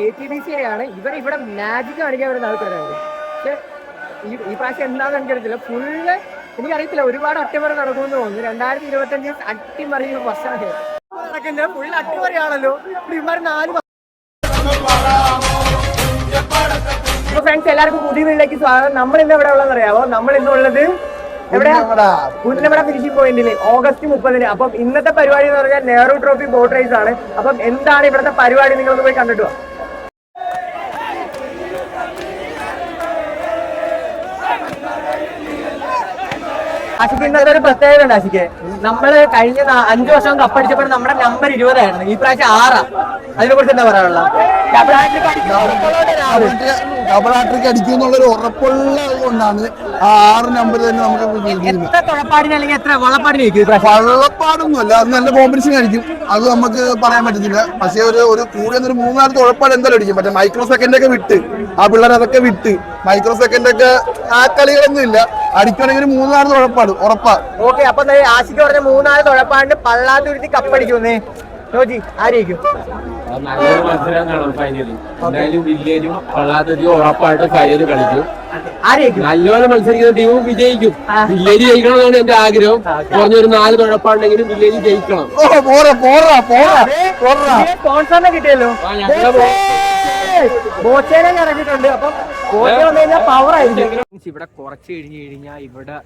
K T D C ആണ് ഇവർ ഇവിടെ മാജിക് കാണിക്കാൻ വരുന്ന ആൾക്കാരാണ്. പക്ഷെ ഈ ഈ പ്രാവശ്യം എന്താണെന്ന് എനിക്കറിയത്തില്ല. ഫുള്ള് എനിക്കറിയത്തില്ല. ഒരുപാട് അട്ടിമറി നടക്കുമെന്ന് തോന്നുന്നു. രണ്ടായിരത്തി ഇരുപത്തി അഞ്ചിൽ അട്ടിമറി വർഷമാണ്. നടക്കുന്നത് ഫുൾ അട്ടിമറിയാണല്ലോ. ഇവർ നാല് ഫ്രണ്ട്സ് എല്ലാവർക്കും പുതിയ വീട്ടിലേക്ക് സ്വാഗതം. നമ്മൾ ഇന്ന് എവിടെ ഉള്ളതെന്ന് അറിയാമോ നമ്മൾ ഇന്ന് ഉള്ളത് എവിടെയാ? പുന്നമട. ഫിനിഷിംഗ് പോയിന്റിൽ ഓഗസ്റ്റ് മുപ്പതിന്. അപ്പം ഇന്നത്തെ പരിപാടി എന്ന് പറഞ്ഞാൽ നെഹ്റു ട്രോഫി ബോട്ട് റേസ് ആണ്. അപ്പം എന്താണ് ഇവിടുത്തെ പരിപാടി? നിങ്ങളൊന്ന് പോയി കണ്ടിട്ട് വാ ആശിക്ക് ഇന്നത്തെ ഒരു പ്രത്യേകത ഉണ്ട് ആശിക്ക് നമ്മൾ കഴിഞ്ഞ അഞ്ചു വർഷം കപ്പടിച്ചപ്പോൾ നമ്മുടെ നമ്പർ ഇരുപതായിരുന്നു. ഈ പ്രാവശ്യം ആറാ. അതിനെ കുറിച്ച് എന്താ പറയാനുള്ള ഡബിൾ ഹാട്രിക് അടിക്കും. എന്നുള്ളൊരു ഉറപ്പുള്ളത് കൊണ്ടാണ് ആ ആറ് നമ്പർ തന്നെ നമുക്ക് എത്ര തുഴപ്പാടിന് അല്ലെങ്കിൽ എത്ര വള്ളപ്പാടിന് വള്ളപ്പാടൊന്നുമല്ല അത് നല്ല കോമ്പറ്റീഷൻ ആയിരിക്കും. അത് നമുക്ക് പറയാൻ പറ്റത്തില്ല. പക്ഷേ ഒരു ഒരു ഒരു മൂന്നാൽ തുഴപ്പാട് എന്തായാലും അടിക്കും. മറ്റേ മൈക്രോ സെക്കൻഡ് ഒക്കെ വിട്ട്. ആ പിള്ളേർ അതൊക്കെ വിട്ട്. മൈക്രോ സെക്കൻഡ് ഒക്കെ ആ കളികളൊന്നും ഇല്ല അടിക്കുകയാണെങ്കിൽ മൂന്നാറ് മൂന്നാൽ തുഴപ്പാട് ഉറപ്പാ. ഓക്കെ അപ്പൊ ആശിക്ക് പറഞ്ഞ മൂന്നാൽ തുഴപ്പാണ്ട് പള്ളാത്തുരുത്തി കപ്പടിക്കുന്നേ. ജോജി അത് നല്ലൊരു മത്സരം കാണും ഫൈനലിൽ എന്തായാലും വില്ലേജും പള്ളാത്തൊരു ഉറപ്പായിട്ട് ഫൈനൽ കളിക്കും. ആയിരിക്കും നല്ലപോലെ മത്സരിക്കുന്ന ടീമും വിജയിക്കും. വില്ലേജ് ജയിക്കണമെന്നാണ് എന്റെ ആഗ്രഹം. കുറഞ്ഞൊരു നാല് കുഴപ്പമുണ്ടെങ്കിലും വില്ലേജ് ജയിക്കണം. കിട്ടിയല്ലോ. പവർ ഇവിടെ കുറച്ച് കഴിഞ്ഞ് കഴിഞ്ഞാൽ ഇവിടെ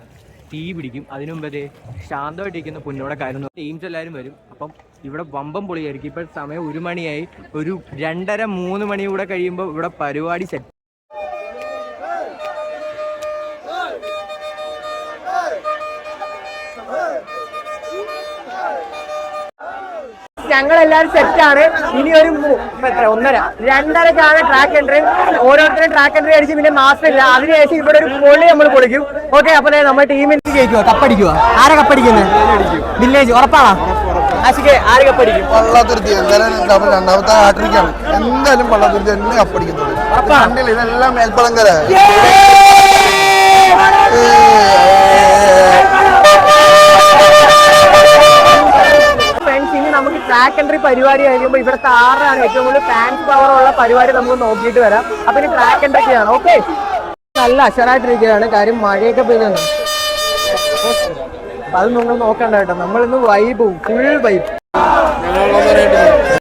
തീ പിടിക്കും. അതിനു മുമ്പേ ശാന്തമായിട്ടിരിക്കുന്ന പുന്നോടെ കാര്യം ടീംസ് എല്ലാവരും വരും. അപ്പം ഇവിടെ വമ്പം പൊളിയായിരിക്കും. ഇപ്പം സമയം ഒരു മണിയായി. ഒരു രണ്ടര മൂന്ന് മണി കൂടെ കഴിയുമ്പോൾ ഇവിടെ പരിപാടി സെറ്റ് ഞങ്ങൾ എല്ലാവരും സെറ്റാണ്. ഇനി ഒരു എത്ര ഒന്നര രണ്ടരക്കാണ് ട്രാക്ക് എൻട്രി ഓരോരുത്തരും ട്രാക്ക് എൻട്രി അടിച്ച് പിന്നെ മാസമില്ല ഇല്ല അതിനുശേഷം ഇവിടെ ഒരു പൊളി നമ്മൾ പൊളിക്കും. ഓക്കെ അപ്പൊ ദേ നമ്മുടെ ടീമിന് ജയിക്കുക കപ്പടിക്കുക ആരെ കപ്പടിക്കുന്നത് വില്ലേജ് ഉറപ്പാണോ? ആശിക്ക് ആര് കപ്പടിക്കും? എന്തായാലും രണ്ടാമത്തെ എന്തായാലും പള്ളാത്തുരുത്തി തന്നെ കപ്പടിക്കുന്നത് കണ്ടില്ല? ഇതെല്ലാം മേൽപ്പളങ്കര ട്രാക്ക് എൻട്രി പരിപാടി കഴിയുമ്പോൾ ഇവിടുത്തെ ആറാണ് ഏറ്റവും കൂടുതൽ ഫാൻസ് പവർ ഉള്ള പരിപാടി നമുക്ക് നോക്കിയിട്ട് വരാം. അപ്പൊ ഇനി ട്രാക്ക് എൻട്രി ചെയ്യണം ഓക്കെ നല്ല അഷറായിട്ടിരിക്കുകയാണ് കാര്യം മഴയൊക്കെ പെയ്യുന്നു അപ്പൊ അത് നിങ്ങൾ നോക്കണ്ട കേട്ടോ. നമ്മളിന്ന് വൈബ് ഫുൾ വൈബ്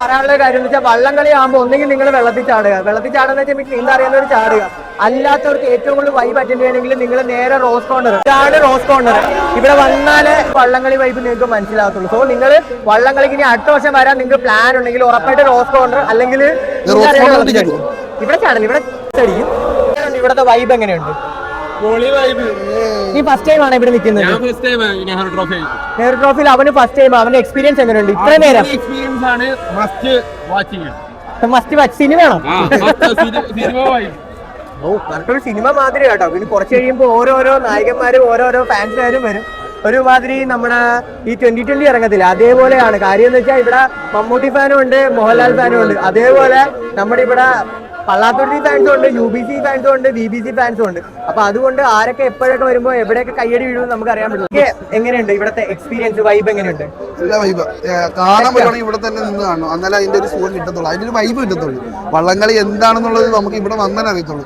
പറയാനുള്ള കാര്യം എന്ന് വെച്ചാൽ വള്ളം കളി ആകുമ്പോൾ ഒന്നെങ്കിൽ നിങ്ങൾ വെള്ളത്തിൽ ചാടുക. വെള്ളത്തിൽ ചാടുന്ന വെച്ചാൽ എന്താ അറിയാവുന്നവർ ചാടുക. അല്ലാത്തവർക്ക് ഏറ്റവും കൂടുതൽ വൈബ് അറ്റൻഡ് ചെയ്യണമെങ്കിൽ നിങ്ങൾ നേരെ റോസ് കോർണർ ഇതാണ് റോസ് കോർണർ ഇവിടെ വന്നാലേ വള്ളംകളി വൈബ് നിങ്ങൾക്ക് മനസ്സിലാകത്തുള്ളൂ. സോ നിങ്ങൾ വള്ളംകളിക്ക് ഇനി അടുത്ത വർഷം വരാൻ നിങ്ങൾക്ക് പ്ലാൻ ഉണ്ടെങ്കിൽ ഉറപ്പായിട്ട് റോസ് കോർണർ അല്ലെങ്കിൽ. ഇവിടെ ചാടില്ല ഇവിടെ ചടിക്കും ഇവിടുത്തെ വൈബ് എങ്ങനെയുണ്ട്? നീ ഫസ്റ്റ് ടൈം ആണ് ഇവിടെ നിൽക്കുന്നത്? ഞാൻ first time Nehru trophy Nehru ട്രോഫിയിൽ അവന് ഫസ്റ്റ് ടൈം അവന്റെ എക്സ്പീരിയൻസ് എങ്ങനെയുണ്ട്? ഇത്ര നേരം. എക്സ്പീരിയൻസ് ആണ് മസ്റ്റ് വാച്ചിങ് മസ്റ്റ് വാച്ച് സിനിമയാണോ? സിനിമ ഓ കറക്റ്റ് സിനിമ മാതിരി കേട്ടോ. പിന്നെ കുറച്ച് കഴിയുമ്പോൾ ഓരോരോ നായകന്മാരും ഓരോരോ ഫാൻസുകാരും വരും. ഒരുമാതിരി നമ്മുടെ ഈ ട്വന്റി ട്വന്റി ഇറങ്ങത്തില്ല. അതേപോലെയാണ്. കാര്യം എന്ന് വെച്ചാൽ ഇവിടെ മമ്മൂട്ടി ഫാനും ഉണ്ട് മോഹൻലാൽ ഫാനും ഉണ്ട്. അതേപോലെ നമ്മുടെ ഇവിടെ പള്ളാത്തുരുത്തി ഫാൻസും ഉണ്ട് യു ബി സി ഫാൻസും ഉണ്ട് ബി ബി സി ഫാൻസും ഉണ്ട്. അപ്പൊ അതുകൊണ്ട് ആരൊക്കെ എപ്പോഴൊക്കെ വരുമ്പോ എവിടെയൊക്കെ കയ്യടി വീഴും നമുക്ക് അറിയാൻ പറ്റും എങ്ങനെയുണ്ട്? ഇവിടുത്തെ എക്സ്പീരിയൻസ് വൈബ് എങ്ങനെയുണ്ട്? വൈബ് കാണാൻ പറ്റുവാണെങ്കിൽ ഇവിടെ തന്നെ നിന്ന് കാണണം. എന്നാലേ അതിന്റെ ഒരു സുഖം കിട്ടത്തുള്ളൂ. അതിന്റെ ഒരു വൈബ് കിട്ടത്തുള്ളൂ. വള്ളംകളി എന്താണെന്നുള്ളത് നമുക്ക് ഇവിടെ വന്നാൽ അറിയത്തുള്ളൂ.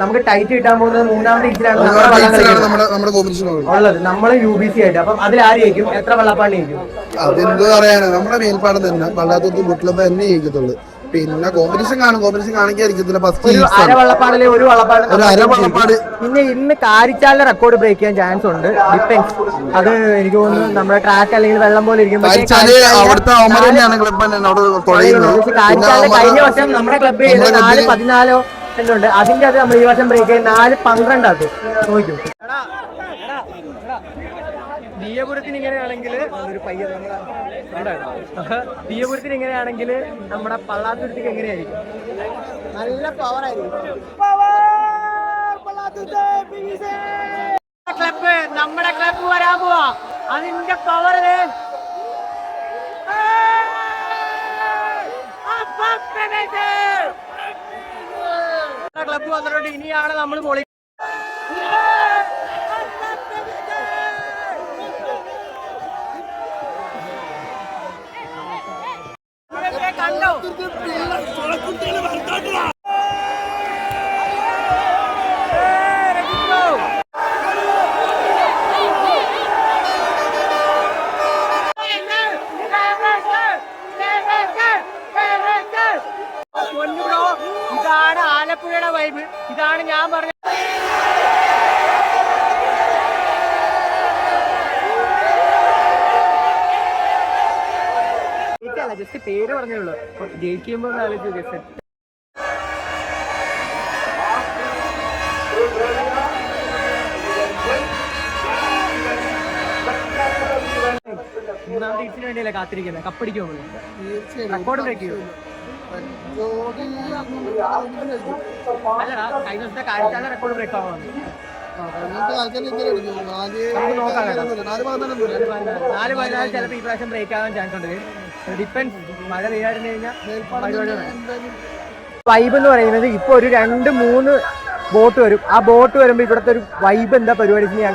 നമുക്ക് ടൈറ്റ് കിട്ടാൻ പോകുന്നത് മൂന്നാമത്തെ കോമ്പറ്റീഷൻ ഉള്ളത്. നമ്മൾ യു ബി സി ആയിട്ട്. അപ്പം അതിൽ ആരെയും എത്ര വെള്ളപ്പാണ്ടി അതെന്തോ പറയാനാ നമ്മുടെ മേൽപ്പാടം തന്നെ. വള്ളാത്തൂർത്തി ബുട്ടിലപ്പ തന്നെ ജയിക്കത്തുള്ളൂ. പിന്നെ കോമ്പറ്റീഷൻ കാണും. കോമ്പറ്റീഷൻ കാണിക്കാതിരിക്കത്തില്ല ഫസ്റ്റ് ഒരു. പിന്നെ ഇന്ന് കാരിച്ചാലിന്റെ റെക്കോർഡ് ബ്രേക്ക് ചെയ്യാൻ ചാൻസ് ഉണ്ട്. ഡിപ്പെൻസ് അത് എനിക്ക് തോന്നുന്നു നമ്മുടെ ട്രാക്ക് അല്ലെങ്കിൽ വെള്ളം പോലെ ഇരിക്കും. കഴിഞ്ഞ വർഷം നമ്മുടെ ക്ലബ്ബ് ചെയ്ത് നാല് പതിനാലോ ഉണ്ട് അതിന്റെ അത് നമ്മൾ ഈ വർഷം ബ്രേക്ക് ചെയ്ത് നാല് പന്ത്രണ്ടാക്കും നോക്കൂ ദീയപുരത്തിന് ഇങ്ങനെയാണെങ്കിൽ ഒരു ദിയപുരത്തിന് ഇങ്ങനെയാണെങ്കിൽ നമ്മുടെ പള്ളാത്തുരുത്തിക്ക് എങ്ങനെയായിരിക്കും നല്ല പവർ ആയിരിക്കും ക്ലബ് നമ്മുടെ ക്ലബ് വരാൻ പോവാ അതിന്റെ പവർ ക്ലബ് വന്നിട്ടുണ്ട്. ഇനിയാണ് നമ്മൾ പൊളി കണ്ടോ? ജസ്റ്റ് പേര് പറഞ്ഞുള്ളൂ ജയിക്കുമ്പോ ഒന്ന് ആലോചിച്ച് മൂന്നാമത്തെ ഹീറ്റ്സിന് വേണ്ടിയല്ലേ കാത്തിരിക്കുന്നത്? കപ്പടിക്കുമോ റെക്കോർഡ് ബ്രേക്ക് ചെയ്യുമോ അല്ലടാ കഴിഞ്ഞ ദിവസത്തെ കാഴ്ചയുടെ റെക്കോർഡ് ബ്രേക്ക് ആവാൻ നാല് പതിനാല് ചിലപ്പോൾ ഈ പ്രാവശ്യം ബ്രേക്ക് ആവാൻ ചാൻസ് ഉണ്ട്. ഡിപ്പെൻസ് മഴ പെയ്യാതിരുന്നു കഴിഞ്ഞാൽ വൈബ് എന്ന് പറയുന്നത് ഇപ്പൊ ഒരു രണ്ട് മൂന്ന് ബോട്ട് വരും. ആ ബോട്ട് വരുമ്പോൾ ഇവിടുത്തെ ഒരു വൈബ് എന്താ പരിപാടി ഞാൻ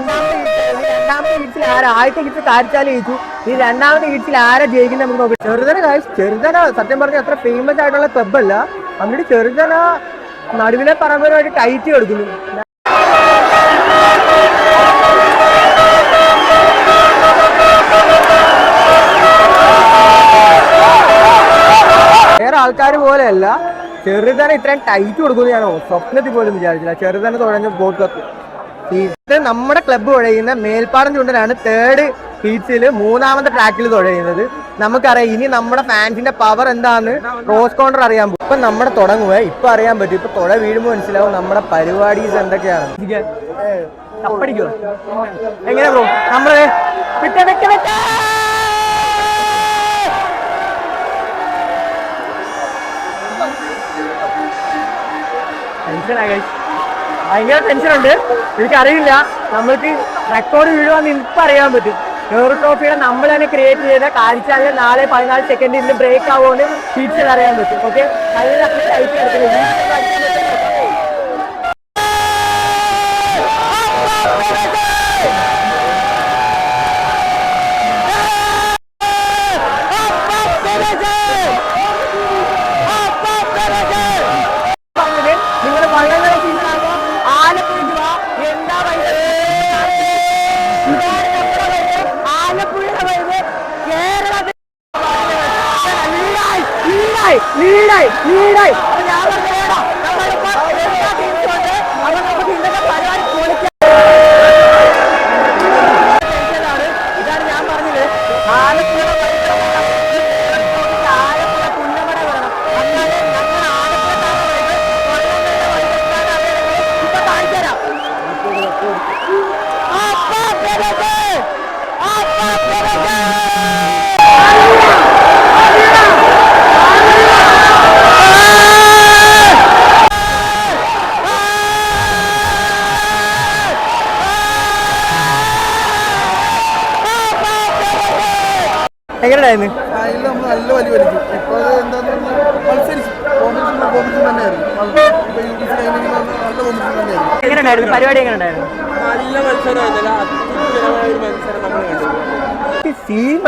രണ്ടാമത്തെ രണ്ടാമത്തെ ഹീറ്റ്സിൽ ആരാ? ആദ്യത്തെ ഹീറ്റ്സ് കാരിച്ചാൽ ജയിച്ചു. ഈ രണ്ടാമത്തെ ഹീറ്റ്സിൽ ആരാ ജയിക്കുന്നത് നമുക്ക് നോക്കാം. ചെറുതന guys, ചെറുതന. സത്യം പറഞ്ഞാൽ അത്ര ഫേമസ് ആയിട്ടുള്ള ക്ലബ് അല്ല. എന്നിട്ട് ചെറുതന നടുവിലെ പറമ്പരുമായിട്ട് ടൈറ്റ് കൊടുക്കുന്നു വേറെ ആൾക്കാർ പോലെയല്ല. ചെറുതന ഇത്രയും ടൈറ്റ് കൊടുക്കുന്നു. ഞാൻ സ്വപ്നത്തിൽ പോലും വിചാരിച്ചില്ല. ചെറുതന തുടങ്ങിയ ബോട്ട് ഇത് നമ്മുടെ ക്ലബ്ബ് തുഴയുന്ന മേൽപ്പാടം ചുണ്ടനാണ് തേർഡ് ഹീറ്റ്സിൽ മൂന്നാമത്തെ ട്രാക്കിൽ തുഴയുന്നത്. നമുക്കറിയാം ഇനി നമ്മുടെ ഫാൻസിന്റെ പവർ എന്താന്ന് ക്രോസ് കോണ്ടർ അറിയാൻ പോകും ഇപ്പൊ നമ്മുടെ തുടങ്ങുക ഇപ്പൊ അറിയാൻ പറ്റും. ഇപ്പൊ തുഴ വീഴുമ്പോൾ മനസ്സിലാവും നമ്മുടെ പരിപാടീസ് എന്തൊക്കെയാണ്. എങ്ങനെ ബ്രോ നമ്മൾ ടെൻഷനായി. ഭയങ്കര ടെൻഷനുണ്ട് എനിക്കറിയില്ല. നമ്മൾക്ക് റെക്കോർഡ് വീഴുവാന്ന് ഇപ്പം അറിയാൻ പറ്റും. നെഹ്റു ട്രോഫിയുടെ നമ്മൾ തന്നെ ക്രിയേറ്റ് ചെയ്ത കാഴ്ചാലിൽ നാളെ പതിനാല് സെക്കൻഡ് ഇന്ന് ബ്രേക്ക് ആവുകൊണ്ട് ഫീച്ചർ അറിയാൻ പറ്റും. ഓക്കെ നല്ല ലീഡായി ലീഡായി ലീഡായി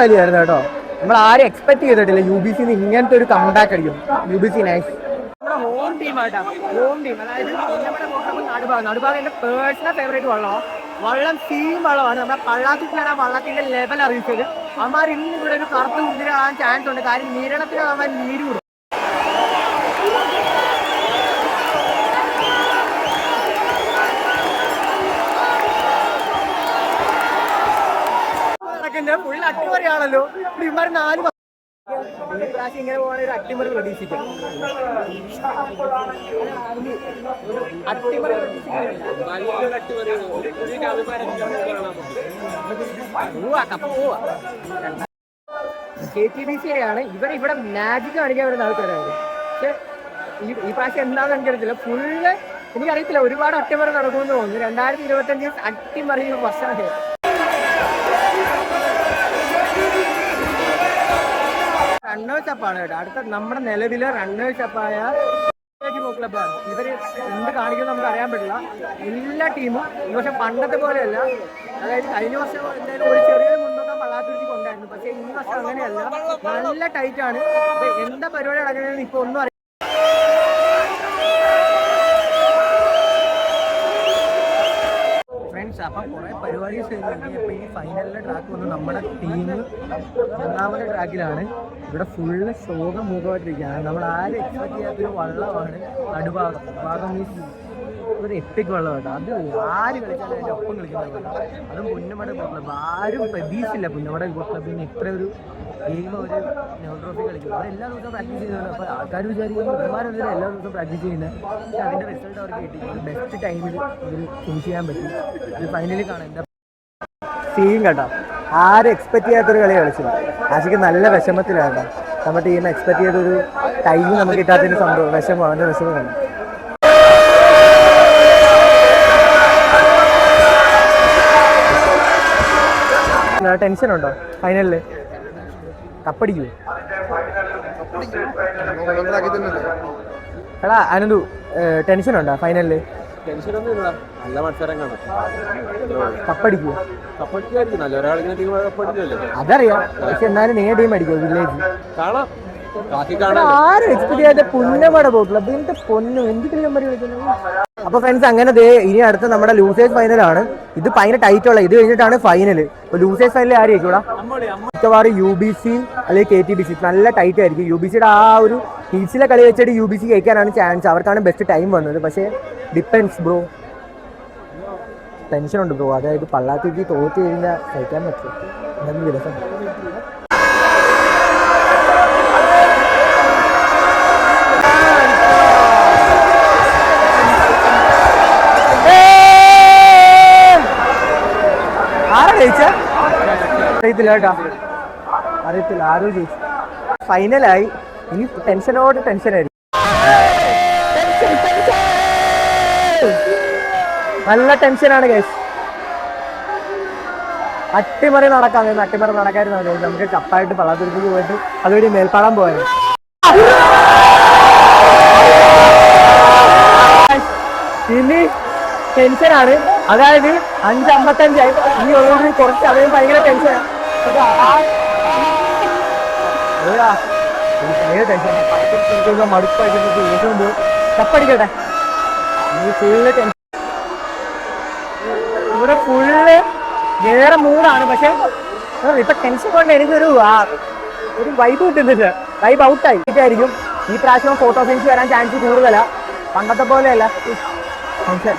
വലിയായിരുന്നു കേട്ടോ. നമ്മൾ ആരും എക്സ്പെക്ട് ചെയ്തിട്ടില്ല. യു ബി സിന്ന് ഇങ്ങനത്തെ ഒരു കംബാക്ക് അടിക്കും. യു ബി സി നൈസ് നമ്മുടെ ഹോം ടീം ആയിട്ടാ. ഹോം ടീം അതായത് നടുഭാഗം. നടുഭാഗം എന്റെ പേഴ്സണൽ ഫേവറേറ്റ് വള്ളമാണ് വള്ളം സീം വള്ളമാണ്. നമ്മുടെ പള്ളാത്തിലാണ് ആ വള്ളത്തിന്റെ ലെവൽ അറിയിച്ചത്. അമ്മമാർ ഇന്ന് ഇവിടെ ഒരു കറുത്ത കുതിരാൻ ചാൻസ് ഉണ്ട്. കാര്യം നീരണത്തിന് അവന്മാർ നീര് അട്ടിമറിയാണല്ലോ ഇവന്മാർ നാല് പ്രാവശ്യം ഇങ്ങനെ കെ ടി ബി സി ആണ്. ഇവർ ഇവിടെ മാജിക് കാണിക്കാൻ വരുന്ന ആൾക്കാരാണ്. ഈ പ്രാവശ്യം എന്താണെന്ന് എനിക്കറിയത്തില്ല ഫുള്ള് എനിക്കറിയത്തില്ല. ഒരുപാട് അട്ടിമറി നടക്കുമെന്ന് തോന്നുന്നു. രണ്ടായിരത്തി ഇരുപത്തഞ്ച് അട്ടിമറി വർഷമാണ്. റണ്ണേഴ്സ് അപ്പാണ് കേട്ടോ. അടുത്ത നമ്മുടെ നിലവിലെ റണ്ണേഴ്സ് അപ്പായ ക്ലബാണ് ഇവർ എന്ത് കാണിക്കും നമുക്ക് അറിയാൻ പറ്റില്ല. എല്ലാ ടീമും ഈ വർഷം പണ്ടത്തെ പോലെയല്ല. അതായത് കഴിഞ്ഞ വർഷം എന്തായാലും ഒരു ചെറിയ മുന്നോക്കം പള്ളാത്തുരുത്തി കൊണ്ടായിരുന്നു. പക്ഷേ ഈ വർഷം അങ്ങനെയല്ല. നല്ല ടൈറ്റാണ് എന്താ പരിപാടി നടക്കുന്നതെന്ന് ഇപ്പൊ ഒന്നും അപ്പം കുറെ ഇപ്പൊ ഈ ഫൈനലിലെ ട്രാക്ക് വന്ന് നമ്മുടെ ടീം ഒന്നാമത്തെ ട്രാക്കിലാണ് ഇവിടെ ഫുള്ള് ശോകം മൂക്കമായിട്ടിരിക്കുകയാണ് നമ്മൾ ആരും എക്സ്പെക്ട് ചെയ്യാത്തൊരു വള്ളമാണ് നടുഭാഗം. ഭാഗം മീൻസ് ഒരു എപ്പിക് വെള്ളം കേട്ടോ. അത് ആര് കളിച്ചാലും അതിന്റെ ഒപ്പം കളിക്കുന്ന അതും പുന്നമട ക്ലബ് ആരും പ്രതീക്ഷിച്ചില്ല പുന്നമട ക്ലബ്ബിന് ഇത്ര ഒരു ഗെയിം ഒരു നെഹ്റു ട്രോഫി കളിക്കും അവർ എല്ലാ ദിവസവും പ്രാക്ടീസ് ചെയ്യുന്നുണ്ട് അപ്പോൾ ആൾക്കാർ വിചാരിക്കുന്നു ഇവന്മാരെന്തിനാ എല്ലാ ദിവസവും പ്രാക്ടീസ് ചെയ്യുന്നത് പക്ഷേ അതിന്റെ റിസൾട്ട് അവർക്ക് കിട്ടി. ബെസ്റ്റ് ടൈമിൽ ഇവർ ഫിനിഷ് ചെയ്യാൻ പറ്റി. ഇത് ഫൈനലിൽ കാണാം എന്താ സീൻ കേട്ടോ ആരും എക്സ്പെക്ട് ചെയ്യാത്തൊരു കളി കളിച്ചു ആശയ്ക്ക് നല്ല വിഷമത്തിലാണ് കേട്ടോ. നമ്മുടെ ടീം എക്സ്പെക്ട് ചെയ്തൊരു ടൈം നമുക്ക് കിട്ടാത്തതിന് സംഭവം വിഷമം അവന്റെ വിഷമം കണ്ടു? ടെൻഷൻ ഉണ്ടോ ഫൈനലിൽ കപ്പടിക്കൂ എടാ അനന്തു ടെൻഷൻ ഉണ്ടോ ഫൈനലിൽ കപ്പടിക്കൂ അതറിയാം. പക്ഷെ എന്നാലും നീ ടീം അടിക്കോ വില്ലേജ് കാണാം. എക്സ്പെക്ട് അപ്പൊ ഫ്രണ്ട്സ് അങ്ങനെ ദേ ഇനി അടുത്ത നമ്മുടെ ലൂസേഴ്സ് ഫൈനലാണ് ഇത് ഭയങ്കര ടൈറ്റ് ഉള്ള ഇത് കഴിഞ്ഞിട്ടാണ് ഫൈനൽ അപ്പൊ ലൂസേഴ്സ് ഫൈനൽ ആരും ആയിരിക്കും മിക്കവാറും യു ബി സി അല്ലെങ്കിൽ കെ ടി ബി സി നല്ല ടൈറ്റ് ആയിരിക്കും. യു ബി സിയുടെ ആ ഒരു ഹീസിലെ കളി വെച്ചിട്ട് യു ബി സി കഴിക്കാനാണ് ചാൻസ് അവർക്കാണ് ബെസ്റ്റ് ടൈം വന്നത്. പക്ഷേ ഡിപ്പെൻസ് ബ്രോ ടെൻഷൻ ഉണ്ട് ബ്രോ അതായത് പള്ളാത്തേക്ക് തോറ്റ് കഴിഞ്ഞാൽ കഴിക്കാൻ പറ്റും ദിവസം. ജയിച്ച? അറിയത്തില്ല കേട്ടോ. അറിയത്തില്ല ആരോ ജയിച്ചു. ഫൈനലായി ഇനി ടെൻഷനോട് ടെൻഷനായിരിക്കും. നല്ല ടെൻഷനാണ് കേസ് അട്ടിമറി നടക്കാൻ നിന്ന് അട്ടിമറി നടക്കായിരുന്നു. നമുക്ക് കപ്പായിട്ട് പള്ളാത്തുരുത്തിക്ക് പോയിട്ട് അതുവഴി മേൽപ്പാടാൻ പോയത് ഇനി ടെൻഷനാണ് അതായത് അഞ്ച് അമ്പത്തഞ്ചായി ഈ ഒരു കുറച്ച് അവയും ഭയങ്കര ടെൻഷനാണ് മടുപ്പായിട്ട് കപ്പടിക്കട്ടെ. ഫുള്ള് ടെൻഷൻ ഇവിടെ ഫുള്ള് വേറെ മൂടാണ് പക്ഷെ ഇപ്പൊ ടെൻഷൻ കൊണ്ട് എനിക്കൊരു ഒരു വൈബ് കിട്ടുന്നില്ല. വൈബ് ഔട്ടായി ആയിരിക്കും ഈ പ്രാവശ്യം ഫോട്ടോ ഫിനിഷ് വരാൻ ചാൻസ് കൂടുതലാ. പണ്ടത്തെ പോലെയല്ല. ടെൻഷൻ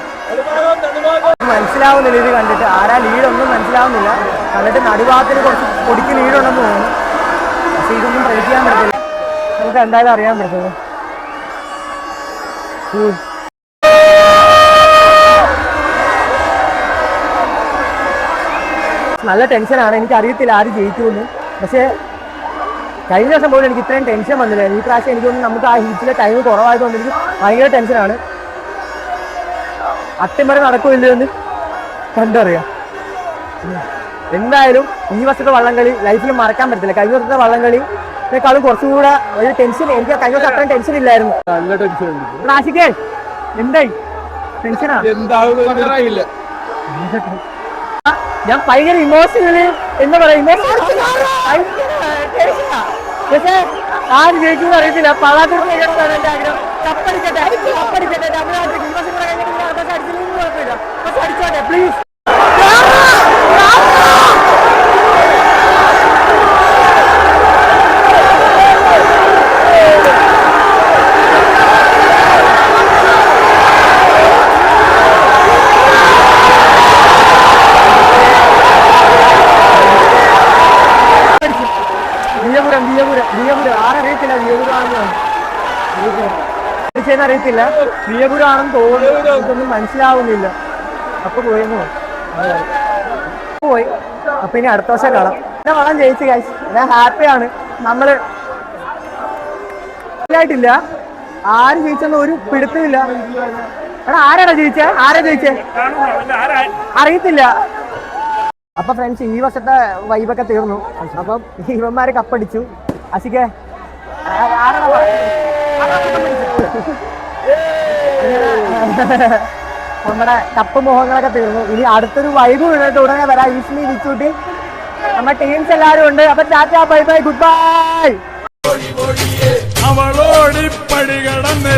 മനസ്സിലാവുന്നില്ല ഇത് കണ്ടിട്ട്. ആരാ ലീഡൊന്നും മനസ്സിലാവുന്നില്ല. കണ്ടിട്ട് നടുഭാഗത്തിന് കുറച്ച് പൊടിക്ക് ലീഡുണ്ടെന്ന് തോന്നുന്നു. പക്ഷേ ഇതൊന്നും ട്രൈ ചെയ്യാൻ പറ്റില്ല നമുക്ക് എന്തായാലും അറിയാൻ പറ്റുന്നത് നല്ല ടെൻഷനാണ് എനിക്ക് അറിയത്തില്ല ആര് ജയിക്കുമെന്ന്. പക്ഷേ കഴിഞ്ഞ ദിവസം പോലും എനിക്ക് ഇത്രയും ടെൻഷൻ വന്നില്ല ഈ പ്രാവശ്യം എനിക്ക് നമുക്ക് ആ ഹീറ്റിലെ ടൈം കുറവായതുകൊണ്ട് എനിക്ക് ഭയങ്കര ടെൻഷനാണ് അട്ടിമറി നടക്കില്ല എന്ന് കണ്ടറിയാം. എന്തായാലും ഈ വർഷത്തെ വള്ളംകളി ലൈഫിൽ മറക്കാൻ പറ്റില്ല കഴിഞ്ഞ വർഷത്തെ വള്ളംകളി ും കുറച്ചുകൂടെ ഒരു ടെൻഷൻ എനിക്ക് കഴിഞ്ഞ വർഷം അത്രയും ടെൻഷൻ ഇല്ലായിരുന്നു. നല്ല ടെൻഷൻ എന്തായി? ടെൻഷനാ ഞാൻ ഭയങ്കര ഇമോഷണൽ എന്ന് പറയാ. ഇമോഷണൽ പക്ഷേ ആര് ജയിക്കുന്ന അറിയത്തില്ല. പള്ളാത്തൂർ ആഗ്രഹം. കപ്പടിക്കട്ടെ? കപ്പടിക്കട്ടെ. തമിഴ്നാട്ടിൽ ദിവസം കൂടെ കഴിഞ്ഞിട്ട് അടിച്ചില്ലെങ്കിൽ കുഴപ്പമില്ല. പക്ഷെ അടിച്ചോട്ടെ പ്ലീസ് അറിയത്തില്ല. പ്രിയപുരാണെന്ന് തോന്നുന്നു. മനസ്സിലാവുന്നില്ല. അപ്പൊ പോയെന്ന് പോയി. അപ്പൊ ഇനി അടുത്ത വർഷം കാണാം. എന്നെ വളം ജയിച്ചു കാശ് ഞാൻ ഹാപ്പിയാണ് നമ്മൾ ായിട്ടില്ല ആര് ജയിച്ചെന്ന് ഒരു പിടുത്തമില്ല. എടാ ആരാടാ ജയിച്ചേ? ആരാ ജയിച്ചേ? അറിയത്തില്ല. അപ്പൊ ഫ്രണ്ട്സ് ഈ വർഷത്തെ വൈബൊക്കെ തീർന്നു. അപ്പം ഇവന്മാര് കപ്പടിച്ചു. അസിക്കെ നമ്മുടെ കപ്പ് മുഖങ്ങളൊക്കെ തീർന്നു. ഇനി അടുത്തൊരു വൈബ് വീണിട്ട് ഉടനെ വരാം. ഈസ്ലി വിച്ചൂട്ടി നമ്മുടെ ടീംസ് എല്ലാവരും ഉണ്ട്. അപ്പൊ tata bye bye good bye! അവളോടി കടന്ന്.